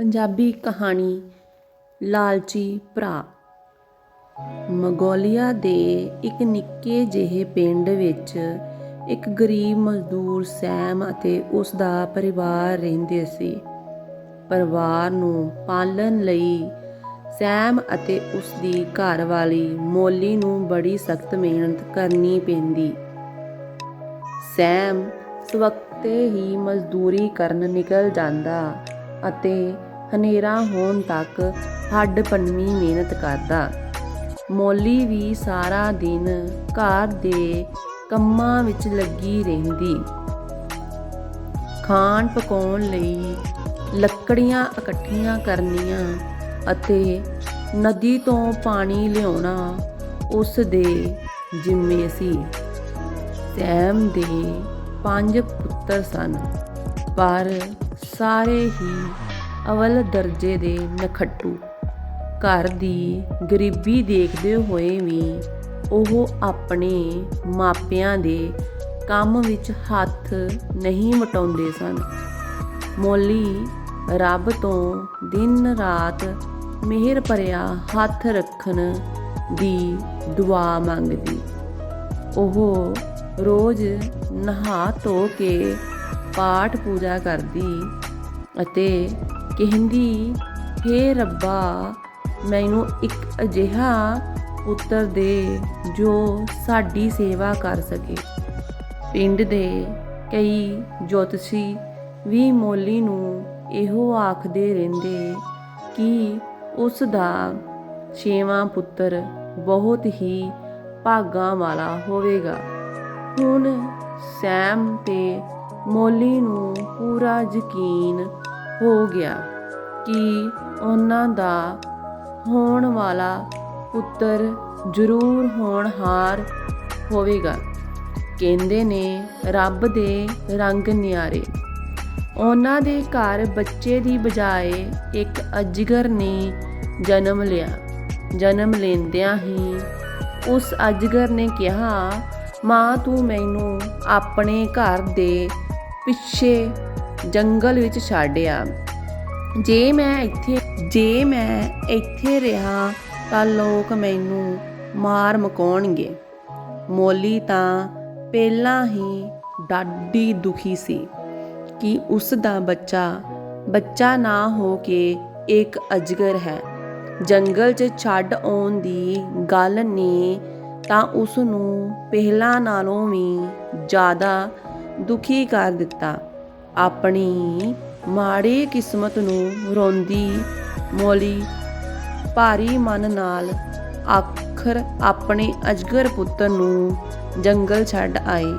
ਪੰਜਾਬੀ ਕਹਾਣੀ, ਲਾਲਚੀ ਭਰਾ। ਮੰਗੋਲੀਆ ਦੇ ਇੱਕ ਨਿੱਕੇ ਜਿਹੇ ਪਿੰਡ ਵਿੱਚ ਇੱਕ ਗਰੀਬ ਮਜ਼ਦੂਰ ਸੈਮ ਅਤੇ ਉਸ ਦਾ ਪਰਿਵਾਰ ਰਹਿੰਦੇ ਸੀ। ਪਰਿਵਾਰ ਨੂੰ ਪਾਲਣ ਲਈ ਸੈਮ ਅਤੇ ਉਸ ਦੀ ਘਰਵਾਲੀ ਮੋਲੀ ਨੂੰ ਬੜੀ ਸਖਤ ਮਿਹਨਤ ਕਰਨੀ ਪੈਂਦੀ। ਸੈਮ ਸਵਕਤੇ ਹੀ ਮਜ਼ਦੂਰੀ ਕਰਨ ਨਿਕਲ ਜਾਂਦਾ ਅਤੇ ਹਨੇਰਾ ਹੋਣ ਤੱਕ ਹੱਡ ਪੰਨਵੀਂ ਮਿਹਨਤ ਕਰਦਾ। ਮੌਲੀ ਵੀ ਸਾਰਾ ਦਿਨ ਘਰ ਦੇ ਕੰਮਾਂ ਵਿੱਚ ਲੱਗੀ ਰਹਿੰਦੀ। ਖਾਣ ਪਕਾਉਣ ਲਈ ਲੱਕੜੀਆਂ ਇਕੱਠੀਆਂ ਕਰਨੀਆਂ ਅਤੇ ਨਦੀ ਤੋਂ ਪਾਣੀ ਲਿਆਉਣਾ ਉਸ ਦੇ ਜ਼ਿੰਮੇ ਸੀ। ਸੈਮ ਦੇ ਪੰਜ ਪੁੱਤਰ ਸਨ, ਪਰ ਸਾਰੇ ਹੀ ਅਵਲ ਦਰਜੇ ਦੇ ਨਖੱਟੂ। ਘਰ ਦੀ ਗਰੀਬੀ ਦੇਖਦੇ ਹੋਏ ਵੀ ਉਹ ਆਪਣੇ ਮਾਪਿਆਂ ਦੇ ਕੰਮ ਵਿੱਚ ਹੱਥ ਨਹੀਂ ਮਟਾਉਂਦੇ ਸਨ। ਮੋਲੀ ਰੱਬ ਤੋਂ ਦਿਨ ਰਾਤ ਮਿਹਰ ਭਰਿਆ ਹੱਥ ਰੱਖਣ ਦੀ ਦੁਆ ਮੰਗਦੀ। ਉਹ ਰੋਜ਼ ਨਹਾ ਧੋ ਕੇ ਪਾਠ ਪੂਜਾ ਕਰਦੀ ਅਤੇ ਕਹਿੰਦੀ, ਹੇ ਰੱਬਾ, ਮੈਨੂੰ ਇੱਕ ਅਜਿਹਾ ਪੁੱਤਰ ਦੇ ਜੋ ਸਾਡੀ ਸੇਵਾ ਕਰ ਸਕੇ। ਪਿੰਡ ਦੇ ਕਈ ਜੋਤਸ਼ੀ ਵੀ ਮੋਲੀ ਨੂੰ ਇਹੋ ਆਖਦੇ ਰਹਿੰਦੇ ਕਿ ਉਸ ਦਾ ਛੇਵਾਂ ਪੁੱਤਰ ਬਹੁਤ ਹੀ ਭਾਗਾਂ ਵਾਲਾ ਹੋਵੇਗਾ। ਹੁਣ ਸੈਮ ਤੇ ਮੋਲੀ ਨੂੰ ਪੂਰਾ ਯਕੀਨ ਹੋ ਗਿਆ ਕਿ ਉਹਨਾਂ ਦਾ ਹੋਣ ਵਾਲਾ ਪੁੱਤਰ ਜ਼ਰੂਰ ਹੋਣਹਾਰ ਹੋਵੇਗਾ। ਕਹਿੰਦੇ ਨੇ, ਰੱਬ ਦੇ ਰੰਗ ਨਿਆਰੇ। ਉਹਨਾਂ ਦੇ ਘਰ ਬੱਚੇ ਦੀ ਬਜਾਏ ਇੱਕ ਅਜਗਰ ਨੇ ਜਨਮ ਲਿਆ। ਜਨਮ ਲੈਂਦਿਆਂ ਹੀ ਉਸ ਅਜਗਰ ਨੇ ਕਿਹਾ, ਮਾਂ, ਤੂੰ ਮੈਨੂੰ ਆਪਣੇ ਘਰ ਦੇ ਪਿੱਛੇ ਜੰਗਲ ਵਿੱਚ ਛੱਡਿਆ। ਜੇ ਮੈਂ ਇੱਥੇ, ਜੇ ਮੈਂ ਇੱਥੇ ਰਿਹਾ ਤਾਂ ਲੋਕ ਮੈਨੂੰ ਮਾਰ ਮਕਾਉਣਗੇ। ਮੋਲੀ ਤਾਂ ਪਹਿਲਾਂ ਹੀ ਡਾਢੀ ਦੁਖੀ ਸੀ ਕਿ ਉਸ ਦਾ ਬੱਚਾ ਬੱਚਾ ਨਾ ਹੋ ਕੇ ਇੱਕ ਅਜਗਰ ਹੈ। ਜੰਗਲ 'ਚ ਛੱਡ ਆਉਣ ਦੀ ਗੱਲ ਨੇ ਤਾਂ ਉਸ ਨੂੰ ਪਹਿਲਾਂ ਨਾਲੋਂ ਵੀ ਜ਼ਿਆਦਾ ਦੁਖੀ ਕਰ ਦਿੱਤਾ। ਆਪਣੀ ਮਾੜੀ ਕਿਸਮਤ ਨੂੰ ਰੋਂਦੀ ਮੋਲੀ ਭਾਰੀ ਮਨ ਨਾਲ ਆਖਰ ਆਪਣੇ ਅਜਗਰ ਪੁੱਤਰ ਨੂੰ ਜੰਗਲ ਛੱਡ ਆਈ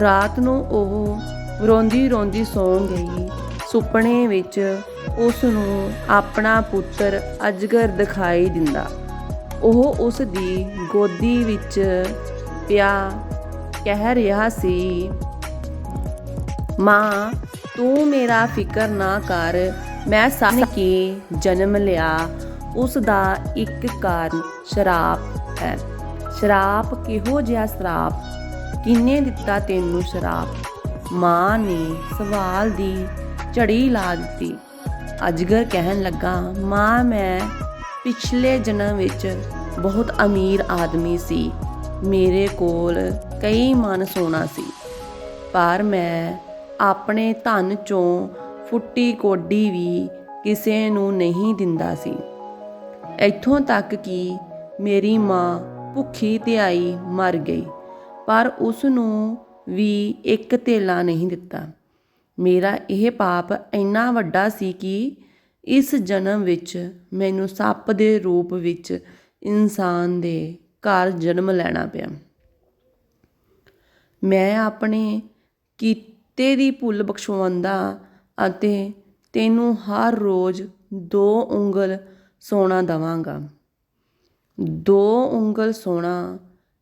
ਰਾਤ ਨੂੰ ਉਹ ਰੋਂਦੀ ਰੋਂਦੀ ਸੌਂ ਗਈ। ਸੁਪਨੇ ਵਿੱਚ ਉਸ ਨੂੰ ਆਪਣਾ ਪੁੱਤਰ ਅਜਗਰ ਦਿਖਾਈ ਦਿੰਦਾ। ਉਹ ਉਸ ਦੀ ਗੋਦੀ ਵਿੱਚ ਪਿਆ ਕਹਿ ਰਿਹਾ ਸੀ ਮਾਂ, ਤੂੰ ਮੇਰਾ ਫਿਕਰ ਨਾ ਕਰ। ਮੈਂ ਸੱਚ ਕੇ ਜਨਮ ਲਿਆ। ਉਸ ਦਾ ਇੱਕ ਕਾਰਨ ਸ਼ਰਾਪ ਹੈ। ਸ਼ਰਾਪ ਕਿਹੋ ਜਿਹਾ ਸ਼ਰਾਪ ਕਿੰਨੇ ਦਿੱਤਾ ਤੈਨੂੰ ਸ਼ਰਾਪ ਮਾਂ ਨੇ ਸਵਾਲ ਦੀ ਝੜੀ ਲਾ ਦਿੱਤੀ। ਅਜਗਰ ਕਹਿਣ ਲੱਗਾ, ਮਾਂ, ਮੈਂ ਪਿਛਲੇ ਜਨਮ ਵਿੱਚ ਬਹੁਤ ਅਮੀਰ ਆਦਮੀ ਸੀ। ਮੇਰੇ ਕੋਲ ਕਈ ਮਨ ਸੋਨਾ ਸੀ। ਪਰ ਮੈਂ ਆਪਣੇ ਧਨ ਚੋਂ ਫੁੱਟੀ ਕੋਡੀ ਵੀ ਕਿਸੇ ਨੂੰ ਨਹੀਂ ਦਿੰਦਾ ਸੀ। ਇੱਥੋਂ ਤੱਕ ਕਿ ਮੇਰੀ ਮਾਂ ਭੁੱਖੀ ਧਿਆਈ ਮਰ ਗਈ, ਪਰ ਉਸ ਨੂੰ ਵੀ ਇੱਕ ਧੇਲਾ ਨਹੀਂ ਦਿੱਤਾ। ਮੇਰਾ ਇਹ ਪਾਪ ਇੰਨਾ ਵੱਡਾ ਸੀ ਕਿ ਇਸ ਜਨਮ ਵਿੱਚ ਮੈਨੂੰ ਸੱਪ ਦੇ ਰੂਪ ਵਿੱਚ ਇਨਸਾਨ ਦੇ ਘਰ ਜਨਮ ਲੈਣਾ ਪਿਆ। ਮੈਂ ਆਪਣੇ ਕੀਤੇ ਤੇਰੀ ਭੁੱਲ ਬਖਸ਼ਵਾਉਂਦਾ ਅਤੇ ਤੈਨੂੰ ਹਰ ਰੋਜ਼ ਦੋ ਉਂਗਲ ਸੋਨਾ ਦੇਵਾਂਗਾ। ਦੋ ਉਂਗਲ ਸੋਨਾ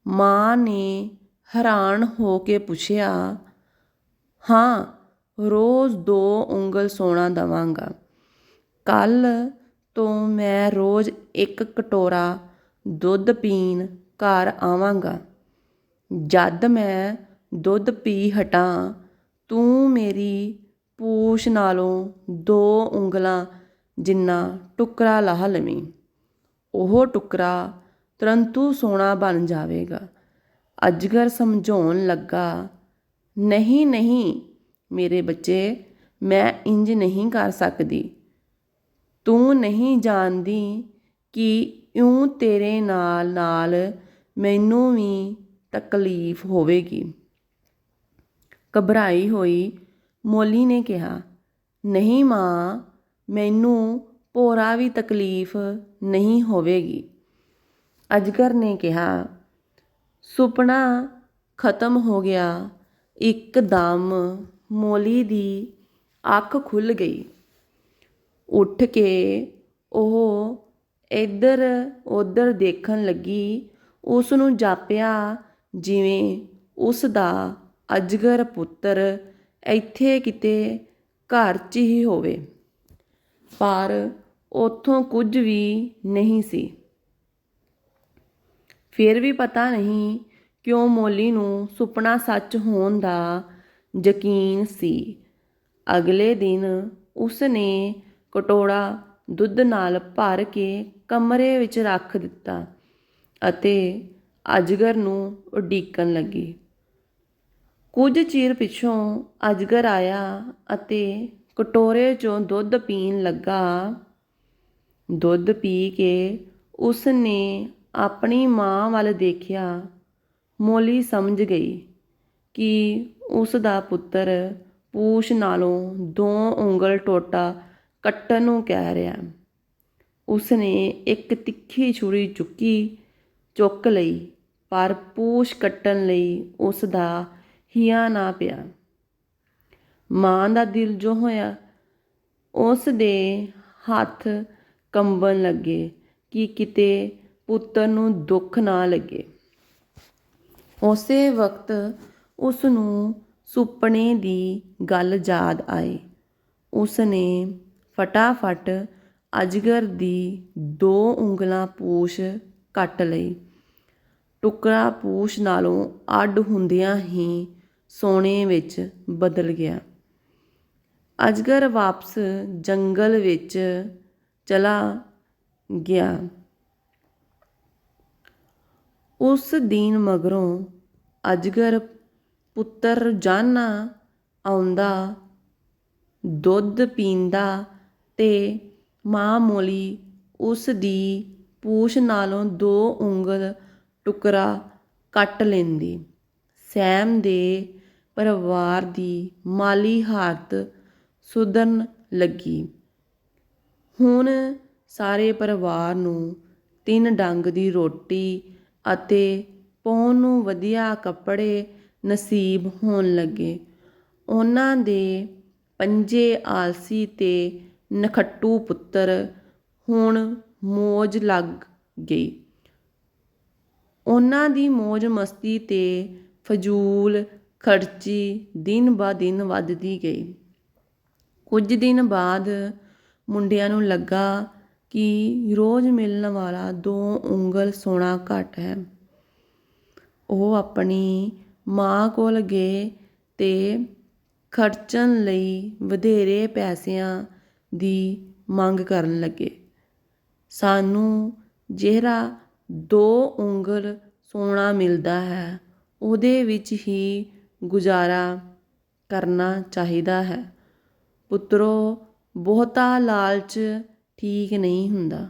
ਮਾਂ ਨੇ ਹੈਰਾਨ ਹੋ ਕੇ ਪੁੱਛਿਆ, ਹਾਂ, ਰੋਜ਼ ਦੋ ਉਂਗਲ ਸੋਨਾ ਦੇਵਾਂਗਾ। ਕੱਲ ਤੋਂ ਮੈਂ ਰੋਜ਼ ਇੱਕ ਕਟੋਰਾ ਦੁੱਧ ਪੀਣ ਘਰ ਆਵਾਂਗਾ। ਜਦ ਮੈਂ ਦੁੱਧ ਪੀ ਹਟਾਂ ਤੂੰ ਮੇਰੀ ਪੂਛ ਨਾਲੋਂ ਦੋ ਉਂਗਲਾਂ ਜਿੰਨਾ ਟੁਕੜਾ ਲਾਹ ਲਵੀਂ। ਉਹ ਟੁਕੜਾ ਤੁਰੰਤੂ ਸੋਨਾ ਬਣ ਜਾਵੇਗਾ। ਅਜਗਰ ਸਮਝਾਉਣ ਲੱਗਾ, ਨਹੀਂ ਨਹੀਂ, ਮੇਰੇ ਬੱਚੇ, ਮੈਂ ਇੰਜ ਨਹੀਂ ਕਰ ਸਕਦੀ। ਤੂੰ ਨਹੀਂ ਜਾਣਦੀ ਕਿ ਇਉਂ ਤੇਰੇ ਨਾਲ ਨਾਲ ਮੈਨੂੰ ਵੀ ਤਕਲੀਫ ਹੋਵੇਗੀ। ਘਬਰਾਈ ਹੋਈ ਮੋਲੀ ਨੇ ਕਿਹਾ, ਨਹੀਂ ਮਾਂ, ਮੈਨੂੰ ਭੋਰਾ ਵੀ ਤਕਲੀਫ ਨਹੀਂ ਹੋਵੇਗੀ। ਅਜਗਰ ਨੇ ਕਿਹਾ, ਸੁਪਨਾ ਖਤਮ ਹੋ ਗਿਆ। ਇੱਕਦਮ ਮੋਲੀ ਦੀ ਅੱਖ ਖੁੱਲ ਗਈ। ਉੱਠ ਕੇ ਉਹ ਇੱਧਰ ਉੱਧਰ ਦੇਖਣ ਲੱਗੀ ਉਸ ਨੂੰ ਜਾਪਿਆ ਜਿਵੇਂ ਉਸ ਦਾ ਅਜਗਰ ਪੁੱਤਰ ਇੱਥੇ ਕਿਤੇ ਘਰ 'ਚ ਹੀ ਹੋਵੇ। ਪਰ ਉੱਥੋਂ ਕੁਝ ਵੀ ਨਹੀਂ ਸੀ। ਫਿਰ ਵੀ ਪਤਾ ਨਹੀਂ ਕਿਉਂ ਮੋਲੀ ਨੂੰ ਸੁਪਨਾ ਸੱਚ ਹੋਣ ਦਾ ਯਕੀਨ ਸੀ। ਅਗਲੇ ਦਿਨ ਉਸ ਨੇ ਕਟੋਰਾ ਦੁੱਧ ਨਾਲ ਭਰ ਕੇ ਕਮਰੇ ਵਿੱਚ ਰੱਖ ਦਿੱਤਾ ਅਤੇ ਅਜਗਰ ਨੂੰ ਉਡੀਕਣ ਲੱਗੀ। ਕੁਝ ਚਿਰ ਪਿਛੋਂ ਅਜਗਰ ਆਇਆ ਅਤੇ ਕਟੋਰੇ 'ਚੋਂ ਦੁੱਧ ਪੀਣ ਲੱਗਾ। ਦੁੱਧ ਪੀ ਕੇ ਉਸ ਨੇ ਆਪਣੀ ਮਾਂ ਵੱਲ ਦੇਖਿਆ। ਮੋਲੀ ਸਮਝ ਗਈ ਕਿ ਉਸ ਦਾ ਪੁੱਤਰ ਪੂਛ ਨਾਲੋਂ ਦੋ ਉਂਗਲ ਟੋਟਾ ਕੱਟਣ ਨੂੰ ਕਹਿ ਰਿਹਾ। ਉਸ ਨੇ ਇੱਕ ਤਿੱਖੀ ਛੁਰੀ ਚੁੱਕੀ, ਚੁੱਕ ਲਈ, ਪਰ ਪੂਛ ਕੱਟਣ ਲਈ ਉਸ ਦਾ ਹਿਆ ਨਾ ਪਿਆ। ਮਾਂ ਦਾ ਦਿਲ ਜੋ ਹੋਇਆ, ਉਸ ਦੇ ਹੱਥ ਕੰਬਣ ਲੱਗੇ ਕਿ ਕਿਤੇ ਪੁੱਤਰ ਨੂੰ ਦੁੱਖ ਨਾ ਲੱਗੇ। ਉਸੇ ਵਕਤ ਉਸ ਨੂੰ ਸੁਪਨੇ ਦੀ ਗੱਲ ਯਾਦ ਆਈ। ਉਸ ਨੇ ਫਟਾਫਟ ਅਜਗਰ ਦੀ ਦੋ ਉਂਗਲਾਂ ਪੂਛ ਕੱਟ ਲਈ। ਟੁਕੜਾ ਪੂਛ ਨਾਲੋਂ ਅੱਡ ਹੁੰਦਿਆਂ ਹੀ ਸੋਨੇ ਵਿੱਚ ਬਦਲ ਗਿਆ। ਅਜਗਰ ਵਾਪਸ ਜੰਗਲ ਵਿੱਚ ਚਲਾ ਗਿਆ। ਉਸ ਦਿਨ ਮਗਰੋਂ ਅਜਗਰ ਪੁੱਤਰ ਰੋਜ਼ਾਨਾ ਆਉਂਦਾ, ਦੁੱਧ ਪੀਂਦਾ ਤੇ ਮਾਂ ਮੋਲੀ ਉਸ ਦੀ ਪੂਛ ਨਾਲੋਂ ਦੋ ਉਂਗਲ ਟੁਕੜਾ ਕੱਟ ਲੈਂਦੀ। ਸੈਮ ਦੇ ਪਰਿਵਾਰ ਦੀ ਮਾਲੀ ਹਾਲਤ ਸੁਧਰਨ ਲੱਗੀ। ਹੁਣ ਸਾਰੇ ਪਰਿਵਾਰ ਨੂੰ ਤਿੰਨ ਡੰਗ ਦੀ ਰੋਟੀ ਅਤੇ ਪਾਉਣ ਨੂੰ ਵਧੀਆ ਕੱਪੜੇ ਨਸੀਬ ਹੋਣ ਲੱਗੇ। ਉਹਨਾਂ ਦੇ ਪੰਜੇ ਆਲਸੀ ਤੇ ਨਖੱਟੂ ਪੁੱਤਰ ਹੁਣ ਮੋਜ ਲੱਗ ਗਈ। ਉਹਨਾਂ ਦੀ ਮौज ਮਸਤੀ ਤੇ ਫਜ਼ੂਲ ਖਰਚੀ ਦਿਨ ਬਾ ਦਿਨ ਵੱਧਦੀ ਗਈ। ਕੁਝ ਦਿਨ ਬਾਅਦ ਮੁੰਡਿਆਂ ਨੂੰ ਲੱਗਾ ਕਿ ਰੋਜ਼ ਮਿਲਣ ਵਾਲਾ ਦੋ ਉਂਗਲ ਸੋਨਾ ਘੱਟ ਹੈ। ਉਹ ਆਪਣੀ ਮਾਂ ਕੋਲ ਗਏ ਤੇ ਖਰਚਣ ਲਈ ਵਧੇਰੇ ਪੈਸਿਆਂ ਦੀ ਮੰਗ ਕਰਨ ਲੱਗੇ। ਸਾਨੂੰ ਜਿਹੜਾ ਦੋ ਉਂਗਲ ਸੋਨਾ ਮਿਲਦਾ ਹੈ, ਉਹਦੇ ਵਿੱਚ ਹੀ ਗੁਜ਼ਾਰਾ ਕਰਨਾ ਚਾਹੀਦਾ ਹੈ। ਪੁੱਤਰੋ, ਬਹੁਤਾ ਲਾਲਚ ਠੀਕ ਨਹੀਂ ਹੁੰਦਾ।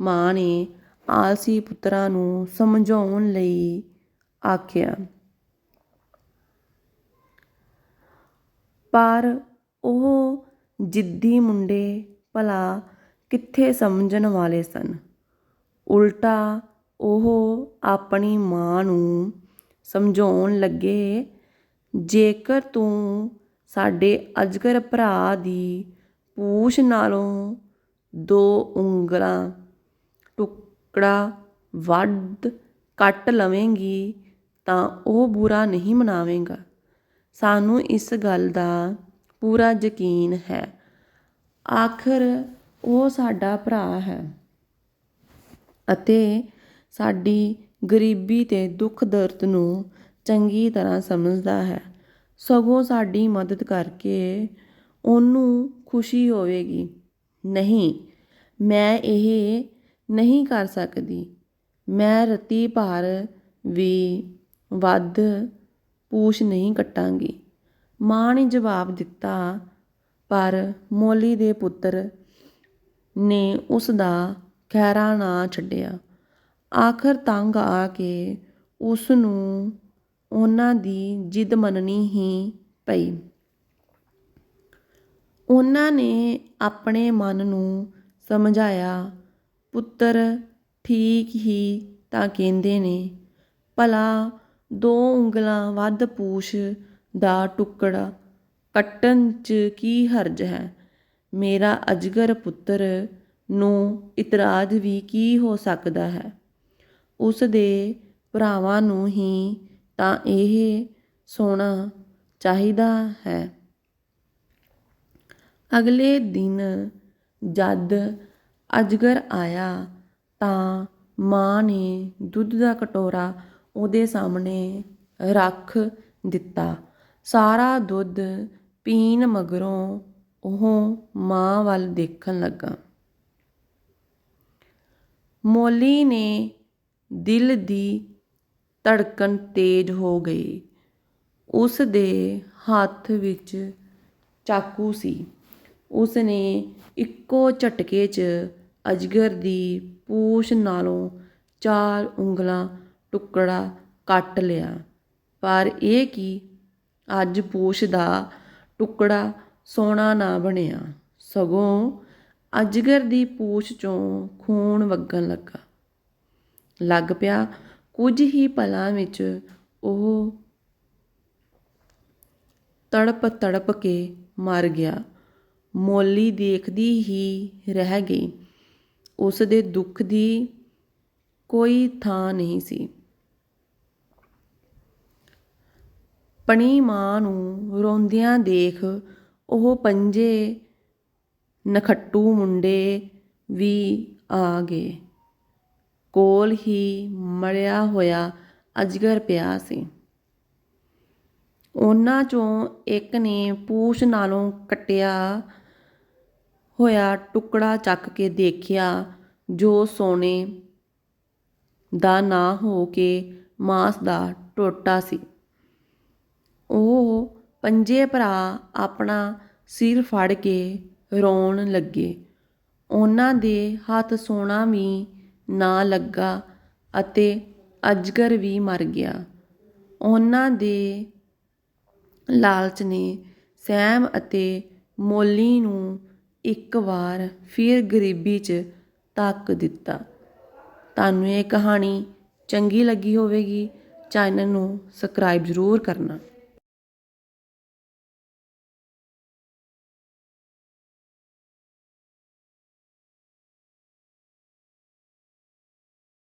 ਮਾਂ ਨੇ ਆਲਸੀ ਪੁੱਤਰਾਂ ਨੂੰ ਸਮਝਾਉਣ ਲਈ ਆਖਿਆ। ਪਰ ਉਹ ਜਿੱਦੀ ਮੁੰਡੇ ਭਲਾ ਕਿੱਥੇ ਸਮਝਣ ਵਾਲੇ ਸਨ। ਉਲਟਾ ਉਹ ਆਪਣੀ ਮਾਂ ਨੂੰ ਸਮਝਾਉਣ ਲੱਗੇ ਜੇਕਰ ਤੂੰ ਸਾਡੇ ਅਜਗਰ ਭਰਾ ਦੀ ਪੂਛ ਨਾਲੋਂ ਦੋ ਉਂਗਲਾਂ ਟੁਕੜਾ ਵੱਧ ਕੱਟ ਲਵੇਂਗੀ, ਤਾਂ ਉਹ ਬੁਰਾ ਨਹੀਂ ਮਨਾਵੇਗਾ। ਸਾਨੂੰ ਇਸ ਗੱਲ ਦਾ ਪੂਰਾ ਯਕੀਨ ਹੈ। ਆਖਰ ਉਹ ਸਾਡਾ ਭਰਾ ਹੈ ਅਤੇ ਸਾਡੀ ਗਰੀਬੀ ਤੇ ਦੁੱਖ ਦਰਦ ਨੂੰ ਚੰਗੀ ਤਰ੍ਹਾਂ ਸਮਝਦਾ ਹੈ। ਸਗੋਂ ਸਾਡੀ ਮਦਦ ਕਰਕੇ ਉਹਨੂੰ ਖੁਸ਼ੀ ਹੋਵੇਗੀ। ਨਹੀਂ, ਮੈਂ ਇਹ ਨਹੀਂ ਕਰ ਸਕਦੀ। ਮੈਂ ਰਤੀ ਭਾਰ ਵੀ ਵੱਧ ਪੂਛ ਨਹੀਂ ਕੱਟਾਂਗੀ। ਮਾਂ ਨੇ ਜਵਾਬ ਦਿੱਤਾ, ਪਰ ਮੋਲੀ ਦੇ ਪੁੱਤਰ ਨੇ ਉਸ ਦਾ ਖਹਿਰਾ ਨਾ ਛੱਡਿਆ। ਆਖਰ ਤੰਗ ਆ ਕੇ ਉਸ ਨੂੰ ਉਹਨਾਂ ਦੀ ਜਿੱਦ ਮੰਨਣੀ ਹੀ ਪਈ। ਉਹਨਾਂ ਨੇ ਆਪਣੇ ਮਨ ਨੂੰ ਸਮਝਾਇਆ, ਪੁੱਤਰ, ਠੀਕ ਹੀ ਤਾਂ ਕਹਿੰਦੇ ਨੇ, ਭਲਾ ਦੋ ਉਂਗਲਾਂ ਵੱਧ ਪੂਛ ਦਾ ਟੁਕੜਾ ਕੱਟਣ 'ਚ ਕੀ ਹਰਜ ਹੈ? ਮੇਰਾ ਅਜਗਰ ਪੁੱਤਰ ਨੂੰ ਇਤਰਾਜ਼ ਵੀ ਕੀ ਹੋ ਸਕਦਾ ਹੈ? ਉਸ ਦੇ ਭਰਾਵਾਂ ਨੂੰ ਹੀ ਤਾਂ ਇਹ ਸੋਣਾ ਚਾਹੀਦਾ ਹੈ। ਅਗਲੇ ਦਿਨ ਜਦ ਅਜਗਰ ਆਇਆ ਤਾਂ ਮਾਂ ਨੇ ਦੁੱਧ ਦਾ ਕਟੋਰਾ ਉਹਦੇ ਸਾਹਮਣੇ ਰੱਖ ਦਿੱਤਾ। ਸਾਰਾ ਦੁੱਧ ਪੀਣ ਮਗਰੋਂ ਉਹ ਮਾਂ ਵੱਲ ਦੇਖਣ ਲੱਗਾ। ਮੋਲੀ ਨੇ ਦਿਲ ਦੀ ਧੜਕਣ ਤੇਜ਼ ਹੋ ਗਈ। ਉਸ ਦੇ ਹੱਥ ਵਿੱਚ ਚਾਕੂ ਸੀ। ਉਸ ਨੇ ਇੱਕੋ ਝਟਕੇ 'ਚ ਅਜਗਰ ਦੀ ਪੂਛ ਨਾਲੋਂ ਚਾਰ ਉਂਗਲਾਂ ਟੁਕੜਾ ਕੱਟ ਲਿਆ। ਪਰ ਇਹ ਕਿ? ਅੱਜ ਪੂਛ ਦਾ ਟੁਕੜਾ ਸੋਨਾ ਨਾ ਬਣਿਆ। ਸਗੋਂ ਅਜਗਰ ਦੀ ਪੂਛ ਚੋਂ ਖੂਨ ਵਗਣ ਲੱਗਾ। ਲੱਗ ਪਿਆ ਕੁਝ ਹੀ ਪਲਾਂ ਵਿੱਚ ਉਹ ਤੜਪ ਤੜਪ ਕੇ ਮਰ ਗਿਆ। ਮੋਲੀ ਦੇਖਦੀ ਹੀ ਰਹਿ ਗਈ। ਉਸ ਦੇ ਦੁੱਖ ਦੀ ਕੋਈ ਥਾਂ ਨਹੀਂ ਸੀ। ਪਣੀ ਮਾਂ ਨੂੰ ਰੋਂਦਿਆਂ ਦੇਖ ਉਹ ਪੰਜੇ ਨਖੱਟੂ ਮੁੰਡੇ ਵੀ ਆ ਗਏ। ਕੋਲ ਹੀ ਮਰਿਆ ਹੋਇਆ ਅਜਗਰ ਪਿਆ ਸੀ। ਉਹਨਾਂ ਚੋਂ ਇੱਕ ਨੇ ਪੂਛ ਨਾਲੋਂ ਕੱਟਿਆ ਹੋਇਆ ਟੁਕੜਾ ਚੱਕ ਕੇ ਦੇਖਿਆ, ਜੋ ਸੋਨੇ ਦਾ ਨਾ ਹੋ ਕੇ ਮਾਸ ਦਾ ਟੋਟਾ ਸੀ। ਉਹ ਪੰਜੇ ਭਰਾ ਆਪਣਾ ਸਿਰ ਫੜ ਕੇ ਰੋਣ ਲੱਗੇ। ਉਹਨਾਂ ਦੇ ਹੱਥ ਸੋਨਾ ਵੀ ਨਾ ਲੱਗਾ ਅਤੇ ਅਜਗਰ ਵੀ ਮਰ ਗਿਆ। ਉਹਨਾਂ ਦੇ ਲਾਲਚ ਨੇ ਸੈਮ ਅਤੇ ਮੋਲੀ ਨੂੰ ਇੱਕ ਵਾਰ ਫਿਰ ਗਰੀਬੀ 'ਚ ਧੱਕ ਦਿੱਤਾ। ਤੁਹਾਨੂੰ ਇਹ ਕਹਾਣੀ ਚੰਗੀ ਲੱਗੀ ਹੋਵੇਗੀ, ਚੈਨਲ ਨੂੰ ਸਬਸਕ੍ਰਾਈਬ ਜ਼ਰੂਰ ਕਰਨਾ।